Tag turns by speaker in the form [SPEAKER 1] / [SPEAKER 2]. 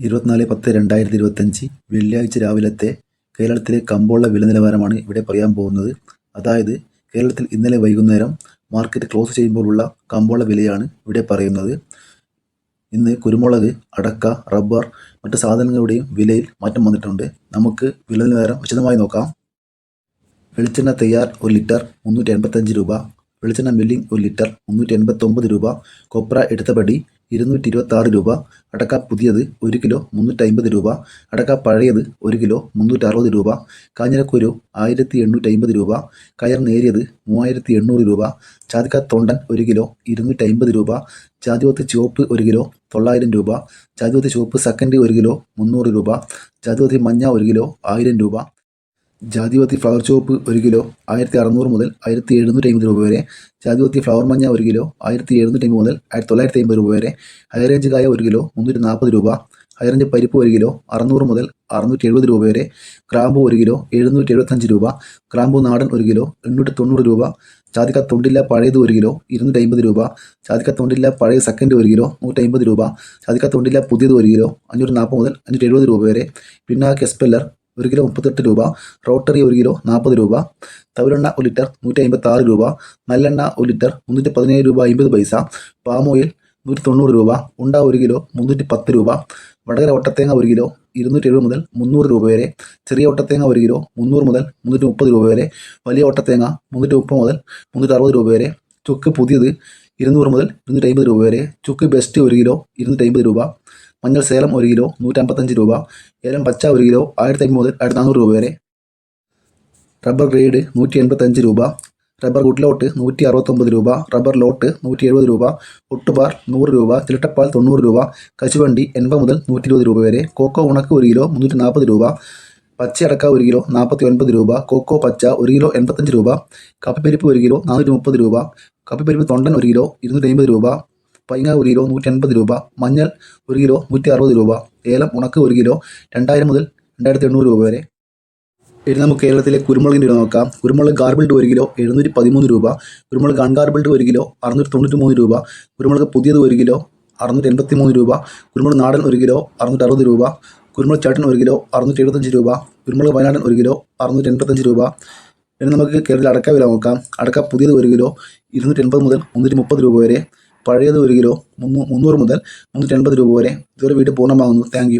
[SPEAKER 1] ഇരുപത്തിനാല് പത്ത് രണ്ടായിരത്തി ഇരുപത്തഞ്ച് വെള്ളിയാഴ്ച രാവിലത്തെ കേരളത്തിലെ കമ്പോള വില നിലവാരമാണ് ഇവിടെ പറയാൻ പോകുന്നത്. അതായത് കേരളത്തിൽ ഇന്നലെ വൈകുന്നേരം മാർക്കറ്റ് ക്ലോസ് ചെയ്യുമ്പോഴുള്ള കമ്പോള വിലയാണ് ഇവിടെ പറയുന്നത്. ഇന്ന് കുരുമുളക് അടക്ക റബ്ബർ മറ്റു സാധനങ്ങളുടെയും വിലയിൽ മാറ്റം വന്നിട്ടുണ്ട്. നമുക്ക് വില നിലവാരം വിശദമായി നോക്കാം. വെളിച്ചെണ്ണ തയ്യാർ ഒരു ലിറ്റർ മുന്നൂറ്റി എൺപത്തഞ്ച് രൂപ. വെളിച്ചെണ്ണ മില്ലിംഗ് ഒരു ലിറ്റർ മുന്നൂറ്റി എൺപത്തൊമ്പത് രൂപ. കൊപ്ര എടുത്തപടി ഇരുന്നൂറ്റി ഇരുപത്തി ആറ് രൂപ. അടക്ക പുതിയത് ഒരു കിലോ മുന്നൂറ്റി അമ്പത് രൂപ. അടക്ക പഴയത് ഒരു കിലോ മുന്നൂറ്റി അറുപത് രൂപ. കാഞ്ഞിരക്കുരു ആയിരത്തി എണ്ണൂറ്റി അമ്പത് രൂപ. കയർ നേരിയത് മൂവായിരത്തി എണ്ണൂറ് രൂപ. ചാതിക്ക തൊണ്ടൻ ഒരു കിലോ ഇരുന്നൂറ്റി അമ്പത് രൂപ. ജാതിപത്ത് ചുവപ്പ് ഒരു കിലോ തൊള്ളായിരം രൂപ. ജാതിപത്ത് ചുവപ്പ് സെക്കൻഡ് ഒരു കിലോ മുന്നൂറ് രൂപ. ജാതിപത്തി മഞ്ഞ ഒരു കിലോ ആയിരം രൂപ. ജാതിപത്തി ഫ്ലവർ ചോപ്പ് ഒരു കിലോ ആയിരത്തി അറുന്നൂറ് മുതൽ ആയിരത്തി എഴുന്നൂറ്റി അമ്പത് രൂപ വരെ. ജാതിപത്തി ഫ്ലവർ മഞ്ഞ ഒരു കിലോ ആയിരത്തി എഴുന്നൂറ്റി അമ്പത് മുതൽ ആയിരത്തി തൊള്ളായിരത്തി അമ്പത് രൂപ വരെ. ഹൈറേഞ്ച് കായ ഒരു കിലോ മുന്നൂറ്റി നാൽപ്പത് രൂപ ഹൈറേഞ്ച് പരിപ്പ് ഒരു കിലോ അറുന്നൂറ് മുതൽ അറുന്നൂറ്റി എഴുപത് രൂപ വരെ. ക്രാമ്പു ഒരു കിലോ എഴുന്നൂറ്റി എഴുപത്തഞ്ച് രൂപ. ക്രാമ്പു നാടൻ ഒരു കിലോ എണ്ണൂറ്റി തൊണ്ണൂറ് രൂപ. ജാതിക്ക തൊണ്ടില്ല പഴയത് ഒരു കിലോ ഇരുന്നൂറ്റി അമ്പത് രൂപ. ജാതിക്ക തൊണ്ടില്ല പഴയ സെക്കൻഡ് ഒരു കിലോ നൂറ്റി അമ്പത് രൂപ. ജാതിക്ക തൊണ്ടില്ല പുതിയത് ഒരു കിലോ അഞ്ഞൂറ്റി നാൽപ്പത് മുതൽ അഞ്ഞൂറ്റി എഴുപത് രൂപ വരെ. പിന്നാക്ക് എസ്പെല്ലർ ഒരു കിലോ മുപ്പത്തെട്ട് രൂപ റോട്ടറി ഒരു കിലോ നാൽപ്പത് രൂപ തവിരെണ്ണ ഒരു ലിറ്റർ നൂറ്റി അമ്പത്തി ആറ് രൂപ നല്ലെണ്ണ ഒരു ലിറ്റർ മുന്നൂറ്റി പതിനേഴ് രൂപ അമ്പത് പൈസ പാം ഓയിൽ നൂറ്റി തൊണ്ണൂറ് രൂപ ഉണ്ട ഒരു കിലോ മുന്നൂറ്റി പത്ത് രൂപ വടകര ഒട്ടത്തേങ്ങ ഒരു കിലോ ഇരുന്നൂറ്റി എഴുപത് മുതൽ മുന്നൂറ് രൂപ വരെ ചെറിയ ഒട്ടത്തേങ്ങ ഒരു കിലോ മുന്നൂറ് മുതൽ മുന്നൂറ്റി മുപ്പത് രൂപ വരെ വലിയ ഒട്ടത്തേങ്ങ മുന്നൂറ്റി മുപ്പത് മുതൽ മുന്നൂറ്റി അറുപത് രൂപ വരെ ചുക്ക് പുതിയത് ഇരുന്നൂറ് മുതൽ ഇരുന്നൂറ്റി അമ്പത് രൂപ വരെ ചുക്ക് ബെസ്റ്റ് ഒരു കിലോ ഇരുന്നൂറ്റി അമ്പത് രൂപ മഞ്ഞൾ സേലം ഒരു കിലോ നൂറ്റമ്പത്തഞ്ച് രൂപ. ഏലം പച്ച ഒരു കിലോ ആയിരത്തി അമ്പത് മുതൽ ആയിരത്തി നാനൂറ് രൂപ വരെ. റബ്ബർ ഗ്രേഡ് നൂറ്റി എൺപത്തഞ്ച് രൂപ. റബ്ബർ ഗുഡ്ലോട്ട് നൂറ്റി അറുപത്തൊമ്പത് രൂപ. റബ്ബർ ലോട്ട് നൂറ്റി എഴുപത് രൂപ. ഒട്ടുപാർ നൂറ് രൂപ. ചിലട്ടപ്പാൽ തൊണ്ണൂറ് രൂപ. കശുവണ്ടി എൺപത് മുതൽ നൂറ്റി ഇരുപത് രൂപ വരെ. കോക്കോ ഉണക്ക് ഒരു കിലോ മുന്നൂറ്റി നാൽപ്പത് രൂപ. പച്ചയടക്ക ഒരു കിലോ നാൽപ്പത്തി ഒൻപത് രൂപ. കോക്കോ പച്ച ഒരു കിലോ എൺപത്തഞ്ച് രൂപ. കപ്പിപ്പരിപ്പ് ഒരു കിലോ നാനൂറ്റി മുപ്പത് രൂപ കപ്പിപ്പരിപ്പ് തൊണ്ടൻ ഒരു കിലോ ഇരുന്നൂറ്റി അമ്പത് രൂപ. പൈങ്ങ ഒരു കിലോ നൂറ്റി എൺപത് രൂപ മഞ്ഞൾ ഒരു കിലോ നൂറ്റി അറുപത് രൂപ ഏലം ഉണക്ക് ഒരു കിലോ രണ്ടായിരം മുതൽ രണ്ടായിരത്തി എണ്ണൂറ് രൂപ വരെ ഇനി നമുക്ക് കേരളത്തിലെ കുരുമുളകിന്റെ വില നോക്കാം കുരുമുളക് ഗാർബിൾഡ് ഒരു കിലോ എഴുന്നൂറ്റി പതിമൂന്ന് രൂപ കുരുമുളക് അൺഗാർബിൾഡ് ഒരു കിലോ അറുന്നൂറ്റി തൊണ്ണൂറ്റി മൂന്ന് രൂപ കുരുമുളക് പുതിയത് ഒരു കിലോ അറുന്നൂറ്റി എൺപത്തി മൂന്ന് രൂപ കുരുമുളക് നാടൻ ഒരു കിലോ അറുന്നൂറ്റി അറുപത് രൂപ കുരുമുളക് ചാട്ടൻ ഒരു കിലോ അറുന്നൂറ്റി എഴുപത്തഞ്ച് രൂപ കുരുമുളക് വയനാടൻ ഒരു കിലോ അറുന്നൂറ്റി എൺപത്തഞ്ച് രൂപ ഇനി നമുക്ക് കേരളത്തിൽ അടക്ക വില നോക്കാം അടക്ക പുതിയത് ഒരു കിലോ ഇരുന്നൂറ്റി എൺപത് മുതൽ മുന്നൂറ്റി മുപ്പത് രൂപ വരെ പഴയത് ഒരു കിലോ മുന്നൂ മുന്നൂറ് മുതൽ മുന്നൂറ്റി എൺപത് രൂപ വരെ ഇതുവരെ വീട് പൂർണമാകുന്നു. താങ്ക്